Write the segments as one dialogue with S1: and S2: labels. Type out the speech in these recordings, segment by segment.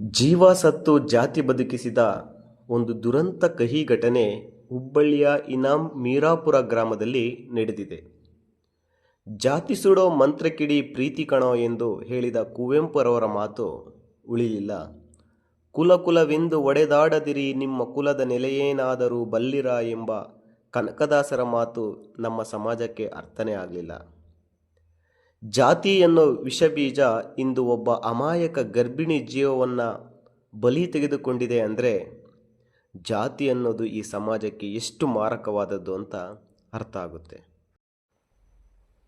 S1: ಜೀವ ಸತ್ತು ಜಾತಿ ಬದುಕಿಸಿದ ಒಂದು ದುರಂತ ಕಹಿ ಘಟನೆ ಹುಬ್ಬಳ್ಳಿಯ ಇನಾಮ್ ಮೀರಾಪುರ ಗ್ರಾಮದಲ್ಲಿ ನಡೆದಿದೆ. ಜಾತಿ ಸುಡೋ ಮಂತ್ರಕಿಡಿ ಪ್ರೀತಿ ಕಣೋ ಎಂದು ಹೇಳಿದ ಕುವೆಂಪುರವರ ಮಾತು ಉಳಿಲಿಲ್ಲ. ಕುಲ ಕುಲವೆಂದು ಒಡೆದಾಡದಿರಿ ನಿಮ್ಮ ಕುಲದ ನೆಲೆಯೇನಾದರೂ ಬಲ್ಲಿರ ಎಂಬ ಕನಕದಾಸರ ಮಾತು ನಮ್ಮ ಸಮಾಜಕ್ಕೆ ಅರ್ಥನೇ ಆಗಲಿಲ್ಲ. ಜಾತಿ ಅನ್ನೋ ವಿಷಬೀಜ ಇಂದು ಒಬ್ಬ ಅಮಾಯಕ ಗರ್ಭಿಣಿ ಜೀವವನ್ನು ಬಲಿ ತೆಗೆದುಕೊಂಡಿದೆ ಅಂದರೆ ಜಾತಿ ಅನ್ನೋದು ಈ ಸಮಾಜಕ್ಕೆ ಎಷ್ಟು ಮಾರಕವಾದದ್ದು ಅಂತ ಅರ್ಥ ಆಗುತ್ತೆ.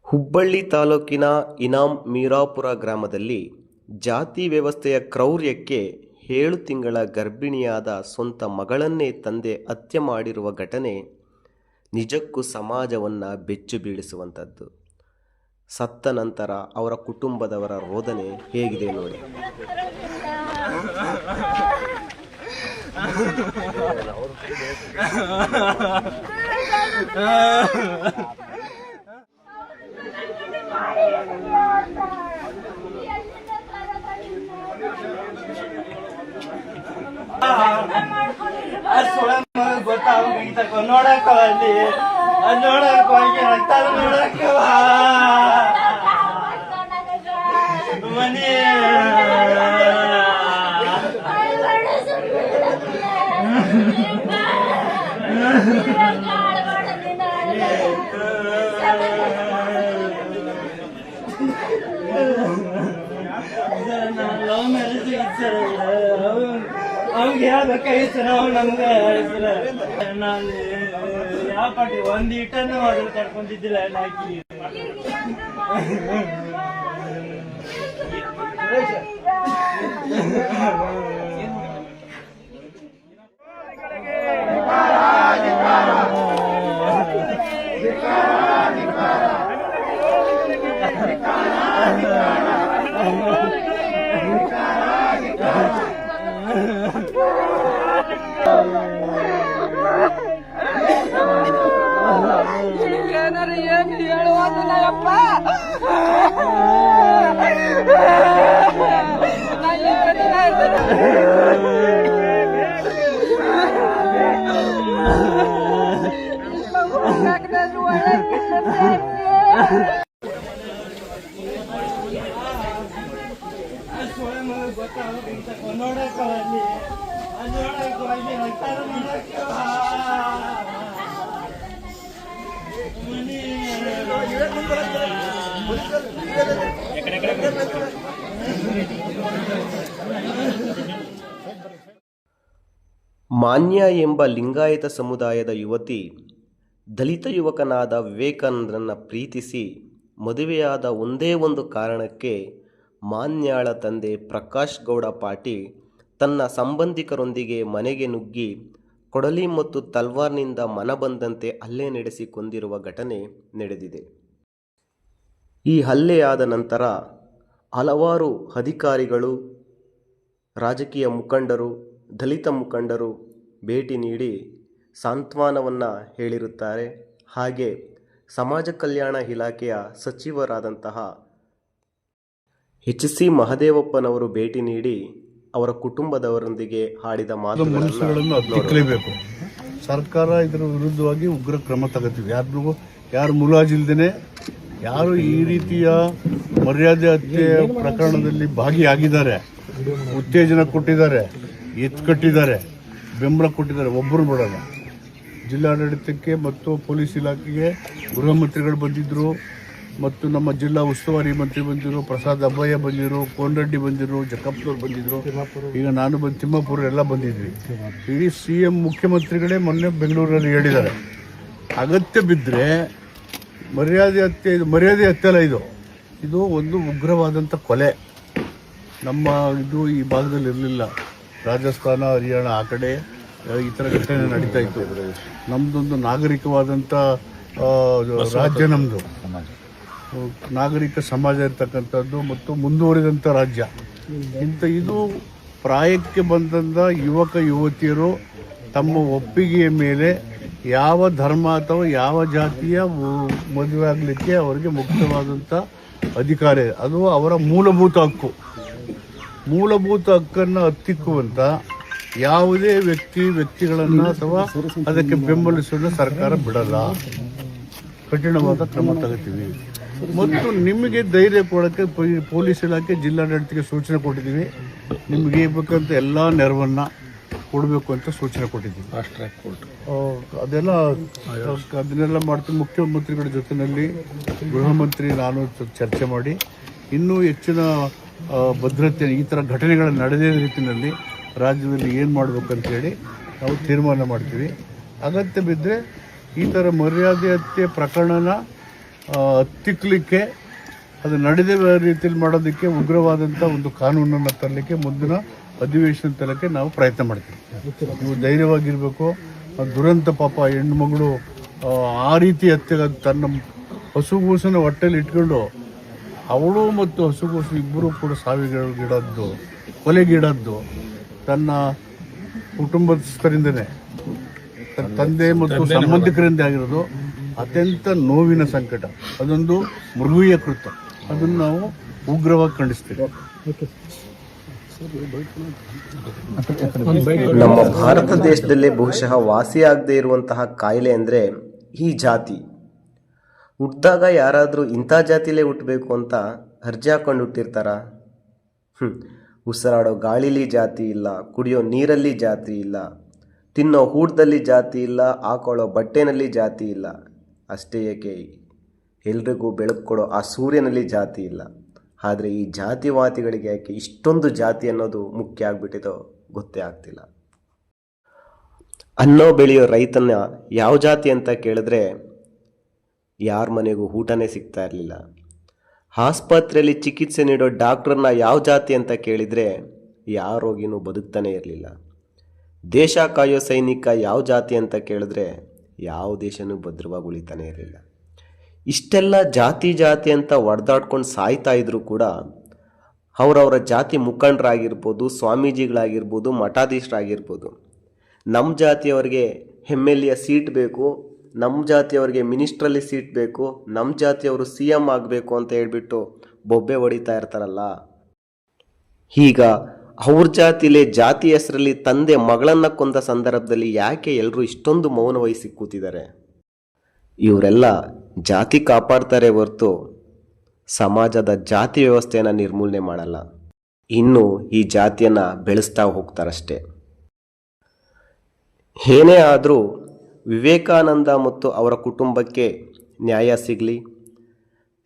S1: ಹುಬ್ಬಳ್ಳಿ ತಾಲೂಕಿನ ಇನಾಂ ಮೀರಾಪುರ ಗ್ರಾಮದಲ್ಲಿ ಜಾತಿ ವ್ಯವಸ್ಥೆಯ ಕ್ರೌರ್ಯಕ್ಕೆ ಏಳು ತಿಂಗಳ ಗರ್ಭಿಣಿಯಾದ ಸ್ವಂತ ಮಗಳನ್ನೇ ತಂದೆ ಹತ್ಯೆ ಮಾಡಿರುವ ಘಟನೆ ನಿಜಕ್ಕೂ ಸಮಾಜವನ್ನು ಬೆಚ್ಚು ಬೀಳಿಸುವಂಥದ್ದು. ಸತ್ತ ನಂತರ ಅವರ ಕುಟುಂಬದವರ ರೋದನೆ ಹೇಗಿದೆ ನೋಡಿ.
S2: ಅದ್ ಸುಳ್ ಮಗ ಗೊತ್ತಾಗ್ಬೇಕು ನೋಡಕ್ಕ ಅಲ್ಲಿ ಅದ್ ನೋಡಕ್ ಹೋಗಿ ರಕ್ತ ನೋಡಕ್ಕವ ಮನಿ ಲವ್ ಮ್ಯಾರೇಜ್ ಸರ್ ಅವ್ನಿಗೆ ಹೇಳ್ಬೇಕಾಗಿತ್ತು ನಾವು ನಮ್ಗೆ ನಾನು ಯಾವ ಪಾಟಿ ಒಂದ್ ಇಟನ್ನು ಅದು ಕರ್ಕೊಂಡಿದ್ದಿಲ್ಲ ನಾಕಿ.
S3: ಏನಾರು
S1: ಮಾನ್ಯ ಎಂಬ ಲಿಂಗಾಯತ ಸಮುದಾಯದ ಯುವತಿ ದಲಿತ ಯುವಕನಾದ ವಿವೇಕಾನಂದರನ್ನು ಪ್ರೀತಿಸಿ ಮದುವೆಯಾದ ಒಂದೇ ಒಂದು ಕಾರಣಕ್ಕೆ ಮಾನ್ಯಾಳ ತಂದೆ ಪ್ರಕಾಶ್ ಗೌಡ ಪಾಟೀಲ್ ತನ್ನ ಸಂಬಂಧಿಕರೊಂದಿಗೆ ಮನೆಗೆ ನುಗ್ಗಿ ಕೊಡಲಿ ಮತ್ತು ತಲ್ವಾರ್ನಿಂದ ಮನಬಂದಂತೆ ಹಲ್ಲೆ ನಡೆಸಿ ಕೊಂದಿರುವ ಘಟನೆ ನಡೆದಿದೆ. ಈ ಹಲ್ಲೆಯಾದ ನಂತರ ಹಲವಾರು ಅಧಿಕಾರಿಗಳು, ರಾಜಕೀಯ ಮುಖಂಡರು, ದಲಿತ ಮುಖಂಡರು ಭೇಟಿ ನೀಡಿ ಸಾಂತ್ವನವನ್ನು ಹೇಳಿರುತ್ತಾರೆ. ಹಾಗೆ ಸಮಾಜ ಕಲ್ಯಾಣ ಇಲಾಖೆಯ ಸಚಿವರಾದಂತಹ ಎಚ್ ಸಿ ಮಹದೇವಪ್ಪನವರು ಭೇಟಿ ನೀಡಿ ಅವರ ಕುಟುಂಬದವರೊಂದಿಗೆ ಆಡಿದ
S4: ಮನಸ್ಸುಗಳನ್ನು
S1: ಮಾತುಗಳನ್ನು
S4: ಅದು ತಿಕ್ಕಲೇಬೇಕು ಸರ್ಕಾರ ಇದರ ವಿರುದ್ಧವಾಗಿ ಉಗ್ರ ಕ್ರಮ ತಗೋತೀವಿ. ಯಾರಿಗೂ ಯಾರು ಮುಲಾಜಿಲ್ದೇನೆ? ಯಾರು ಈ ರೀತಿಯ ಮರ್ಯಾದೆ ಹತ್ಯೆ ಪ್ರಕರಣದಲ್ಲಿ ಭಾಗಿಯಾಗಿದ್ದಾರೆ? ಉತ್ತೇಜನ ಕೊಟ್ಟಿದ್ದಾರೆ ಎತ್ತು ಕಟ್ಟಿದ್ದಾರೆ ಬೆಂಬಲ ಕೊಟ್ಟಿದ್ದಾರೆ. ಒಬ್ಬರು ಬಿಡಲ್ಲ ಜಿಲ್ಲಾಡಳಿತಕ್ಕೆ ಮತ್ತು ಪೊಲೀಸ್ ಇಲಾಖೆಗೆ ಗೃಹ ಮಂತ್ರಿಗಳು ಬಂದಿದ್ದರು ಮತ್ತು ನಮ್ಮ ಜಿಲ್ಲಾ ಉಸ್ತುವಾರಿ ಮಂತ್ರಿ ಬಂದಿದ್ರು, ಪ್ರಸಾದ್ ಅಬ್ಬಯ್ಯ ಬಂದಿರು ಕೋನರೆಡ್ಡಿ ಬಂದಿರು ಜಕ್ಕಪ್ಪನವ್ರು ಬಂದಿದ್ರು. ಈಗ ನಾನು ಬಂದು, ತಿಮ್ಮಾಪುರ ಎಲ್ಲ ಬಂದಿದ್ವಿ. ಇಡೀ ಸಿ ಎಂ ಮುಖ್ಯಮಂತ್ರಿಗಳೇ ಮೊನ್ನೆ ಬೆಂಗಳೂರಲ್ಲಿ ಹೇಳಿದ್ದಾರೆ. ಅಗತ್ಯ ಬಿದ್ದರೆ ಮರ್ಯಾದೆ ಹತ್ಯೆ ಇದು ಮರ್ಯಾದೆ ಹತ್ಯೆ ಅಲ್ಲ ಇದು. ಇದು ಒಂದು ಉಗ್ರವಾದಂಥ ಕೊಲೆ. ನಮ್ಮ ಇದು ಈ ಭಾಗದಲ್ಲಿ ಇರಲಿಲ್ಲ. ರಾಜಸ್ಥಾನ, ಹರಿಯಾಣ ಆ ಕಡೆ ಈ ಥರ ಘಟನೆ ನಡೀತಾ ಇತ್ತು. ನಮ್ಮದೊಂದು ನಾಗರಿಕವಾದಂಥ ರಾಜ್ಯ ನಮ್ಮದು ನಾಗರಿಕ ಸಮಾಜ ಇರ್ತಕ್ಕಂಥದ್ದು ಮತ್ತು ಮುಂದುವರಿದಂಥ ರಾಜ್ಯ. ಇಂಥ ಇದು ಪ್ರಾಯಕ್ಕೆ ಬಂದಂಥ ಯುವಕ, ಯುವತಿಯರು ತಮ್ಮ ಒಪ್ಪಿಗೆಯ ಮೇಲೆ ಯಾವ ಧರ್ಮ ಅಥವಾ ಯಾವ ಜಾತಿಯ ಮದುವೆ ಆಗಲಿಕ್ಕೆ ಅವರಿಗೆ ಮುಕ್ತವಾದಂಥ ಅಧಿಕಾರ ಅದು ಅವರ ಮೂಲಭೂತ ಹಕ್ಕು. ಮೂಲಭೂತ ಹಕ್ಕನ್ನು ಹತ್ತಿಕ್ಕುವಂತ ಯಾವುದೇ ವ್ಯಕ್ತಿ ವ್ಯಕ್ತಿಗಳನ್ನ ಅಥವಾ ಅದಕ್ಕೆ ಬೆಂಬಲಿಸಲು ಸರ್ಕಾರ ಬಿಡಲ್ಲ. ಕಠಿಣವಾದ ಕ್ರಮ ತಗೋತೀವಿ. ಮತ್ತು ನಿಮಗೆ ಧೈರ್ಯ ಕೊಡೋಕ್ಕೆ ಪೊಲೀಸ್ ಇಲಾಖೆ ಜಿಲ್ಲಾಡಳಿತಕ್ಕೆ ಸೂಚನೆ ಕೊಟ್ಟಿದ್ದೀವಿ. ನಿಮಗೆ ಬೇಕಂತ ಎಲ್ಲ ನೆರವನ್ನ ಕೊಡಬೇಕು ಅಂತ ಸೂಚನೆ ಕೊಟ್ಟಿದ್ದೀವಿ. ಅದೆಲ್ಲ ಅದನ್ನೆಲ್ಲ ಮಾಡ್ತೀವಿ ಮುಖ್ಯಮಂತ್ರಿಗಳ ಜೊತೆಯಲ್ಲಿ ಗೃಹ ಮಂತ್ರಿ ನಾನು ಚರ್ಚೆ ಮಾಡಿ. ಇನ್ನೂ ಹೆಚ್ಚಿನ ಭದ್ರತೆ ಈ ಥರ ಘಟನೆಗಳು ನಡೆದ ರೀತಿಯಲ್ಲಿ ರಾಜ್ಯದಲ್ಲಿ ಏನು ಮಾಡಬೇಕಂತ ಹೇಳಿ ನಾವು ತೀರ್ಮಾನ ಮಾಡ್ತೀವಿ. ಅಗತ್ಯ ಬಿದ್ದರೆ ಈ ಥರ ಮರ್ಯಾದೆ ಹತ್ಯೆ ಪ್ರಕರಣನ ಹತ್ತಿಕ್ಕಲಿಕ್ಕೆ ಅದು ನಡೆದೇ ರೀತಿಯಲ್ಲಿ ಮಾಡೋದಕ್ಕೆ ಉಗ್ರವಾದಂಥ ಒಂದು ಕಾನೂನನ್ನು ತರಲಿಕ್ಕೆ ಮುಂದಿನ ಅಧಿವೇಶನ ತರಲಿಕ್ಕೆ ನಾವು ಪ್ರಯತ್ನ ಮಾಡ್ತೀವಿ. ನೀವು ಧೈರ್ಯವಾಗಿರಬೇಕು. ದುರಂತ ಪಾಪ ಹೆಣ್ಣು ಮಗಳು ಆ, ಆ ರೀತಿ ಹತ್ಯೆ ತನ್ನ ಹಸುಗೂಸನ ಹೊಟ್ಟೆಲಿ ಇಟ್ಕೊಂಡು ಅವಳು ಮತ್ತು ಹಸುಗೂಸು ಇಬ್ಬರು ಕೂಡ ಸಾವಿಗೀಡದ್ದು ಕೊಲೆಗೀಡದ್ದು ತನ್ನ ಕುಟುಂಬಸ್ಥರಿಂದನೇ ತಂದೆ ಮತ್ತು ಸಂಬಂಧಿಕರಿಂದ ಆಗಿರೋದು ಅತ್ಯಂತ ನೋವಿನ ಸಂಕಟ. ಅದೊಂದು ಮೃಗೀಯ ಕೃತ್ಯ. ಅದನ್ನು ನಾವು ಉಗ್ರವಾಗಿ ಖಂಡಿಸ್ತೀವಿ.
S1: ನಮ್ಮ ಭಾರತ ದೇಶದಲ್ಲೇ ಬಹುಶಃ ವಾಸಿಯಾಗದೇ ಇರುವಂತಹ ಕಾಯಿಲೆ ಅಂದರೆ ಈ ಜಾತಿ. ಹುಟ್ಟಿದಾಗ ಯಾರಾದರೂ ಇಂಥ ಜಾತಿಲೇ ಹುಟ್ಟಬೇಕು ಅಂತ ಅರ್ಜಿ ಹಾಕೊಂಡು ಹುಟ್ಟಿರ್ತಾರ? ಹ್ಞೂ ಉಸಿರಾಡೋ ಗಾಳಿಲಿ ಜಾತಿ ಇಲ್ಲ, ಕುಡಿಯೋ ನೀರಲ್ಲಿ ಜಾತಿ ಇಲ್ಲ, ತಿನ್ನೋ ಊಟದಲ್ಲಿ ಜಾತಿ ಇಲ್ಲ, ಹಾಕೊಳ್ಳೋ ಬಟ್ಟೆನಲ್ಲಿ ಜಾತಿ ಇಲ್ಲ. ಅಷ್ಟೇ ಏಕೆ? ಎಲ್ರಿಗೂ ಬೆಳಕು ಕೊಡೋ ಆ ಸೂರ್ಯನಲ್ಲಿ ಜಾತಿ ಇಲ್ಲ. ಆದರೆ ಈ ಜಾತಿವಾದಿಗಳಿಗೆ ಯಾಕೆ ಇಷ್ಟೊಂದು ಜಾತಿ ಅನ್ನೋದು ಮುಖ್ಯ ಆಗಿಬಿಟ್ಟಿದೋ ಗೊತ್ತೇ ಆಗ್ತಿಲ್ಲ. ಅನ್ನೋ ಬೆಳೆಯೋ ರೈತನ ಯಾವ ಜಾತಿ ಅಂತ ಕೇಳಿದ್ರೆ ಯಾರ ಮನೆಗೂ ಊಟನೇ ಸಿಗ್ತಾ ಇರಲಿಲ್ಲ. ಆಸ್ಪತ್ರೆಯಲ್ಲಿ ಚಿಕಿತ್ಸೆ ನೀಡೋ ಡಾಕ್ಟ್ರನ್ನ ಯಾವ ಜಾತಿ ಅಂತ ಕೇಳಿದರೆ ಯಾವ ರೋಗಿನೂ ಬದುಕ್ತಾನೆ ಇರಲಿಲ್ಲ. ದೇಶ ಕಾಯೋ ಸೈನಿಕ ಯಾವ ಜಾತಿ ಅಂತ ಕೇಳಿದ್ರೆ ಯಾವ ದೇಶನೂ ಭದ್ರವಾಗಿ ಉಳಿತಾನೆ ಇರಲಿಲ್ಲ. ಇಷ್ಟೆಲ್ಲ ಜಾತಿ ಜಾತಿ ಅಂತ ಒಡೆದಾಡ್ಕೊಂಡು ಸಾಯ್ತಾ ಇದ್ರೂ ಕೂಡ ಅವರವರ ಜಾತಿ ಮುಖಂಡರಾಗಿರ್ಬೋದು, ಸ್ವಾಮೀಜಿಗಳಾಗಿರ್ಬೋದು, ಮಠಾಧೀಶರಾಗಿರ್ಬೋದು ನಮ್ಮ ಜಾತಿಯವರಿಗೆ ಎಂ ಎಲ್ ಸೀಟ್ ಬೇಕು ನಮ್ಮ ಜಾತಿಯವರಿಗೆ ಮಿನಿಸ್ಟ್ರಲ್ಲಿ ಸೀಟ್ ಬೇಕು ನಮ್ಮ ಜಾತಿಯವರು ಸಿ ಎಂ ಆಗಬೇಕು ಅಂತ ಹೇಳಿಬಿಟ್ಟು ಬೊಬ್ಬೆ ಹೊಡಿತಾ ಇರ್ತಾರಲ್ಲ. ಈಗ ಅವ್ರ ಜಾತಿಲೆ ಜಾತಿ ಹೆಸರಲ್ಲಿ ತಂದೆ ಮಗಳನ್ನು ಕೊಂದ ಸಂದರ್ಭದಲ್ಲಿ ಯಾಕೆ ಎಲ್ಲರೂ ಇಷ್ಟೊಂದು ಮೌನ ವಹಿಸಿ ಕೂತಿದ್ದಾರೆ? ಇವರೆಲ್ಲ ಜಾತಿ ಕಾಪಾಡ್ತಾರೆ ಹೊರತು ಸಮಾಜದ ಜಾತಿ ವ್ಯವಸ್ಥೆಯನ್ನು ನಿರ್ಮೂಲನೆ ಮಾಡಲ್ಲ. ಇನ್ನು ಈ ಜಾತಿಯನ್ನು ಬೆಳೆಸ್ತಾ ಹೋಗ್ತಾರಷ್ಟೇ. ಏನೇ ಆದರೂ ವಿವೇಕಾನಂದ ಮತ್ತು ಅವರ ಕುಟುಂಬಕ್ಕೆ ನ್ಯಾಯ ಸಿಗಲಿ.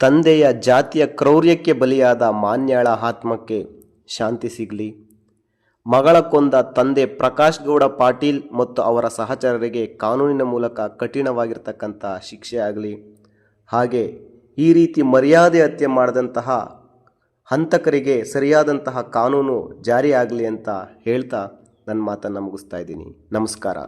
S1: ತಂದೆಯ ಜಾತಿಯ ಕ್ರೌರ್ಯಕ್ಕೆ ಬಲಿಯಾದ ಮಾನ್ಯಾಳ ಆತ್ಮಕ್ಕೆ ಶಾಂತಿ ಸಿಗಲಿ. ಮಗಳ ಕೊಂದ ತಂದೆ ಪ್ರಕಾಶ್ ಗೌಡ ಪಾಟೀಲ್ ಮತ್ತು ಅವರ ಸಹಚರರಿಗೆ ಕಾನೂನಿನ ಮೂಲಕ ಕಠಿಣವಾಗಿರ್ತಕ್ಕಂಥ ಶಿಕ್ಷೆ ಆಗಲಿ. ಹಾಗೆ ಈ ರೀತಿ ಮರ್ಯಾದೆ ಹತ್ಯೆ ಮಾಡಿದಂತಹ ಹಂತಕರಿಗೆ ಸರಿಯಾದಂತಹ ಕಾನೂನು ಜಾರಿಯಾಗಲಿ ಅಂತ ಹೇಳ್ತಾ ನನ್ನ ಮಾತನ್ನು ಮುಗಿಸ್ತಾ ಇದ್ದೀನಿ. ನಮಸ್ಕಾರ.